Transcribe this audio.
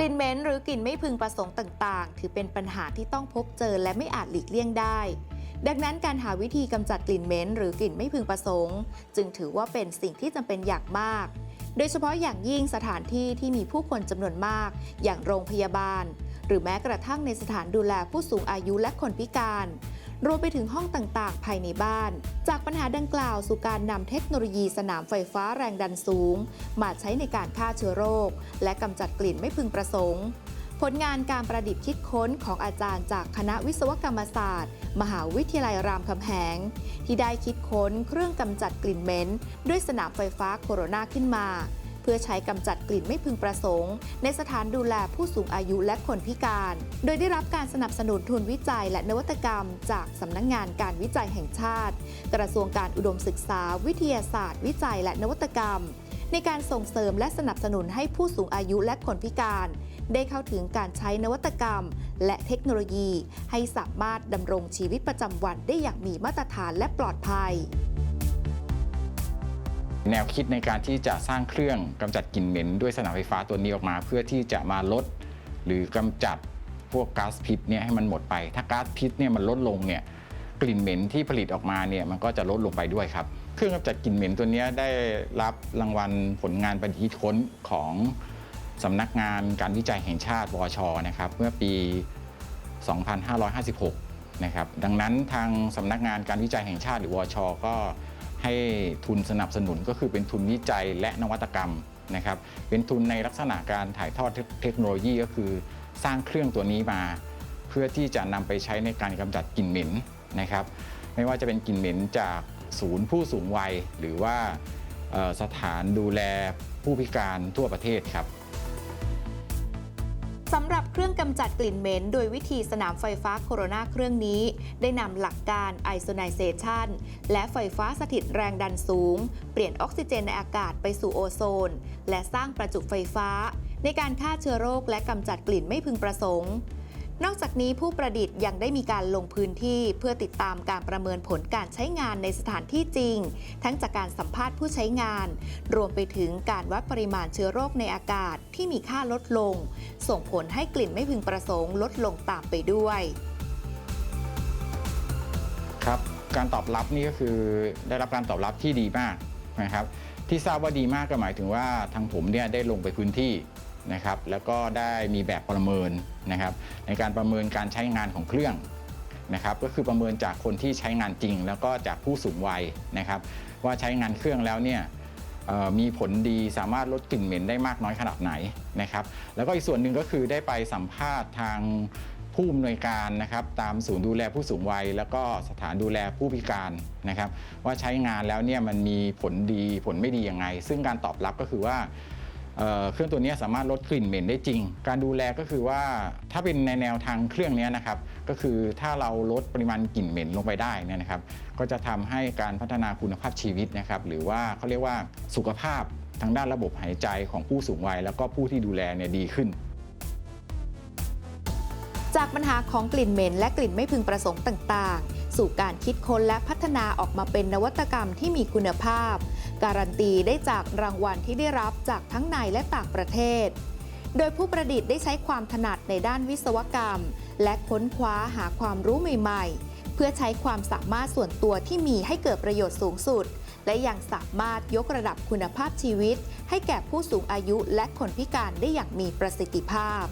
ลิ่นเหม็นหรือกลิ่นไม่พึงประสงค์ต่าง ๆ ถือเป็นปัญหาที่ต้องพบเจอและไม่อาจหลีกเลี่ยงได้ ดังนั้นการหาวิธีกำจัดกลิ่นเหม็นหรือกลิ่นไม่พึงประสงค์ จึงถือว่าเป็นสิ่งที่จำเป็นอย่างมาก โดยเฉพาะอย่างยิ่งสถานที่ที่มีผู้คนจำนวนมาก อย่างโรงพยาบาล หรือแม้กระทั่งในสถานดูแลผู้สูงอายุและคนพิการ รวมไปถึงห้องต่างๆ ภายในบ้าน จากปัญหาดังกล่าวสู่การนำเทคโนโลยีสนามไฟฟ้าแรงดันสูง มาใช้ในการฆ่าเชื้อโรค และกำจัดกลิ่นไม่พึงประสงค์ ผลงานการประดิษฐ์คิดค้นของอาจารย์จากคณะวิศวกรรมศาสตร์ มหาวิทยาลัยรามคำแหง ที่ได้คิดค้นเครื่องกำจัดกลิ่นเหม็นด้วยสนามไฟฟ้าโคโรนาขึ้นมา เพื่อใช้กำจัดกลิ่นไม่พึงประสงค์ ในสถานดูแลผู้สูงอายุและคนพิการ โดยได้รับการสนับสนุนทุนวิจัยและนวัตกรรม จากสำนักงงานการวิจัยแห่งชาติ กระทรวงการอุดมศึกษา วิทยาศาสตร์ วิจัยและนวัตกรรม ในการส่งเสริมและสนับสนุนให้ผู้สูงอายุและคนพิการ ได้เข้าถึงการใช้นวัตกรรม และเทคโนโลยี ให้สามารถดำรงชีวิตประจำวันได้อย่างมีมาตรฐานและปลอดภัย แนวคิดในการที่จะสร้างเครื่องกำจัดกลิ่นเหม็นด้วยสนามไฟฟ้าตัวนี้ออกมา เพื่อที่จะมาลด หรือกำจัดพวกก๊าซพิษเนี่ยให้มันหมดไป ถ้าก๊าซพิษเนี่ยมันลดลงเนี่ยกลิ่นเหม็นที่ผลิตออกมาเนี่ยมันก็จะลดลงไปด้วยครับ เครื่องกำจัดกลิ่นเหม็นตัวนี้ได้รับรางวัลผลงานประดิษฐ์คิดค้นของสำนักงานการวิจัยแห่งชาติวชนะครับ เมื่อปี 2556 นะครับ ดังนั้นทางสำนักงานการวิจัยแห่งชาติหรือวชก็ ให้ทุนสนับสนุนก็คือเป็นทุนวิจัยและนวัตกรรมนะครับ เป็นทุนในลักษณะการถ่ายทอดเทคโนโลยีก็คือสร้างเครื่องตัวนี้มา เพื่อที่จะนำไปใช้ในการกำจัดกลิ่นเหม็นนะครับ ไม่ว่าจะเป็นกลิ่นเหม็นจากศูนย์ผู้สูงวัย หรือว่าสถานดูแลผู้พิการทั่วประเทศครับ สำหรับเครื่องกำจัดกลิ่นเหม็น โดยวิธีสนามไฟฟ้าโคโรนาเครื่องนี้ ได้นำหลักการไอโซไนเซชันและไฟฟ้าสถิตแรงดันสูง เปลี่ยนออกซิเจนในอากาศไปสู่โอโซน และสร้างประจุไฟฟ้า ในการฆ่าเชื้อโรคและกำจัดกลิ่นไม่พึงประสงค์ นอกจากนี้ผู้ประดิษฐ์ยังได้มีการลงพื้นที่เพื่อติดตามการประเมินผลการใช้งานในสถานที่จริง ทั้งจากการสัมภาษณ์ผู้ใช้งาน รวมไปถึงการวัดปริมาณเชื้อโรคในอากาศที่มีค่าลดลง ส่งผลให้กลิ่นไม่พึงประสงค์ลดลงตามไปด้วยครับการตอบรับนี่ก็คือได้รับการตอบรับที่ดีมากนะครับที่ทราบว่าดีมากก็หมายถึงว่าทางผมเนี่ยได้ลงไปพื้นที่ นะครับแล้วก็ได้มีแบบประเมินนะครับ ในการประเมินการใช้งานของเครื่องนะครับ ก็คือประเมินจากคนที่ใช้งานจริง แล้วก็จากผู้สูงวัยนะครับ ว่าใช้งานเครื่องแล้วเนี่ยมีผลดีสามารถลดกลิ่นเหม็นได้มากน้อยขนาดไหนนะครับ แล้วก็อีกส่วนหนึ่งก็คือได้ไปสัมภาษณ์ทางผู้อำนวยการนะครับ ตามศูนย์ดูแลผู้สูงวัย แล้วก็สถานดูแลผู้พิการนะครับ ว่าใช้งานแล้วเนี่ยมันมีผลดีผลไม่ดียังไง ซึ่งการตอบรับก็คือว่า เเครื่องตัวนี้สามารถลดกลิ่นเหม็นได้จริง การดูแลก็คือว่าถ้าเป็นในแนวทางเครื่องนี้นะครับ ก็คือถ้าเราลดปริมาณกลิ่นเหม็นลงไปได้เนี่ยนะครับ ก็จะทำให้การพัฒนาคุณภาพชีวิตนะครับ หรือว่าเขาเรียกว่าสุขภาพทางด้านระบบหายใจของผู้สูงวัย แล้วก็ผู้ที่ดูแลเนี่ยดีขึ้น จากปัญหาของกลิ่นเหม็นและกลิ่นไม่พึงประสงค์ต่าง ๆ สู่การคิดค้นและพัฒนาออกมาเป็นนวัตกรรมที่มีคุณภาพ การันตีได้จากรางวัลที่ได้รับจากทั้งในและต่างประเทศ โดยผู้ประดิษฐ์ได้ใช้ความถนัดในด้านวิศวกรรม และค้นคว้าหาความรู้ใหม่ ๆ เพื่อใช้ความสามารถส่วนตัวที่มีให้เกิดประโยชน์สูงสุด และยังสามารถยกระดับคุณภาพชีวิต ให้แก่ผู้สูงอายุและคนพิการได้อย่างมีประสิทธิภาพ